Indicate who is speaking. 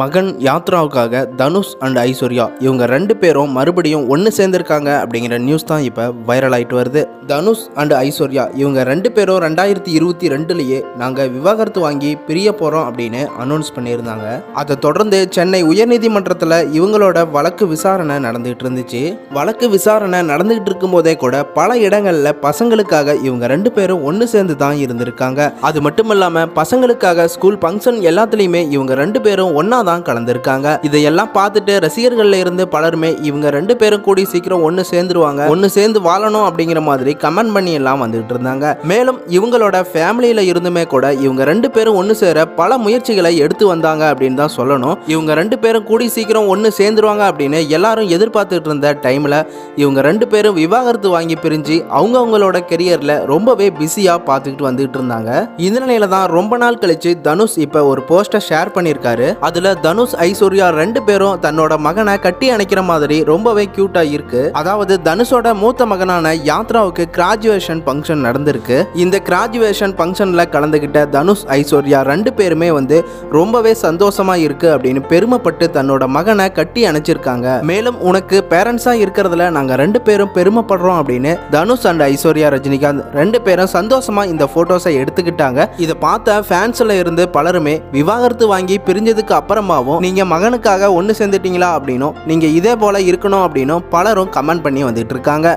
Speaker 1: மகன் யாத்ராவுக்காக தனுஷ் அண்ட் ஐஸ்வர்யா இவங்க ரெண்டு பேரும் மறுபடியும் ஒன்று சேர்ந்துருக்காங்க அப்படிங்கிற நியூஸ் தான் இப்போ வைரல் ஆகிட்டு வருது. தனுஷ் அண்ட் ஐஸ்வர்யா இவங்க ரெண்டு பேரும் ரெண்டாயிரத்தி இருபத்தி ரெண்டுலேயே நாங்கள் விவாகரத்து வாங்கி பிரிய போகிறோம் அப்படின்னு அனௌன்ஸ் பண்ணியிருந்தாங்க. அதை தொடர்ந்து சென்னை உயர்நீதிமன்றத்தில் இவங்களோட வழக்கு விசாரணை நடந்துகிட்டு இருந்துச்சு. வழக்கு விசாரணை நடந்துகிட்டு இருக்கும்போதே கூட பல இடங்களில் பசங்களுக்காக இவங்க ரெண்டு பேரும் ஒன்று சேர்ந்து தான் இருந்திருக்காங்க. அது மட்டும் இல்லாமல் பசங்களுக்காக ஸ்கூல் ஃபங்க்ஷன் எல்லாத்துலேயுமே இவங்க ரெண்டு பேரும் ஒன்றா தான் கலந்துருக்காங்க. இதையெல்லாம் பார்த்துட்டு ரசிகர்கள்ல இருந்து பலருமே இவங்க ரெண்டு பேரும் கூடி சீக்கிரம் ஒன்று சேர்ந்துருவாங்க. ஒன்று சேர்ந்து வாழணும் அப்படிங்கிற மாதிரி கமெண்ட் பண்ணி எல்லாம் வந்துகிட்டு இருந்தாங்க. மேலும் இவங்களோட ஃபேமிலியில் இருந்துமே கூட இவங்க ரெண்டு பேரும் ஒன்று சேர பல முயற்சிகளை எடுத்து வந்தாங்க அப்படின்னு தான் சொல்லணும். இவங்க ரெண்டு பேரும் கூடி சீக்கிரம் ஒன்று சேர்ந்துருவாங்க அப்படின்னு எல்லாரும் எதிர்பார்த்துட்டு இருந்த டைமில் இவங்க ரெண்டு பேரும் விவாகரத்து வாங்கி பிரிஞ்சு அவங்க அவங்களோட கெரியரில் ரொம்பவே பிஸியாக பார்த்துக்கிட்டு வந்துகிட்டு இருந்தாங்க. இந்த நிலையில தான் ரொம்ப நாள் கழிச்சு தனுஷ் இப்போ ஒரு போஸ்டர் ஷேர் பண்ணியிருக்காரு. அதில் தனுஷ் ஐஸ்வர்யா ரெண்டு பேரும் தன்னோட மகனை கட்டி அணைக்கிற மாதிரி ரொம்பவே க்யூட்டாக இருக்கு. அதாவது தனுஷோட மூத்த மகனான யாத்ராவுக்கு கிராஜுவேஷன் ஃபங்க்ஷன் நடந்திருக்கு. இந்த கிராஜுவேஷன் ஃபங்க்ஷனில் கலந்துக்கிட்ட தனுஷ் ஐஸ்வர்யா ரெண்டு பேருமே வந்து ரொம்பவே சந்தோஷமா இருக்கு அப்படின்னு பெருமைப்பட்டு தன்னோட மகனை கட்டி அணைச்சிருக்காங்க. மேலும் உனக்கு பேரண்ட்ஸாக இருக்கிறதுல நாங்கள் ரெண்டு பேரும் பெருமைப்படுறோம் அப்படின்னு தனுஷ் அண்ட் ஐஸ்வர்யா ரஜினிகாந்த் ரெண்டு பேரும் சந்தோஷமா இந்த போட்டோஸை எடுத்துக்கிட்டாங்க. இதை பார்த்த ஃபேன்ஸ்ல இருந்து பலருமே விவாகரத்து வாங்கி பிரிஞ்சதுக்கு அப்புறம் அம்மாவும் நீங்க மகனுக்காக ஒன்று சேர்ந்துட்டீங்களா? அப்படின்னும் நீங்க இதே போல இருக்கணும் அப்படின்னும் பலரும் கமெண்ட் பண்ணி வந்துட்டு இருக்காங்க.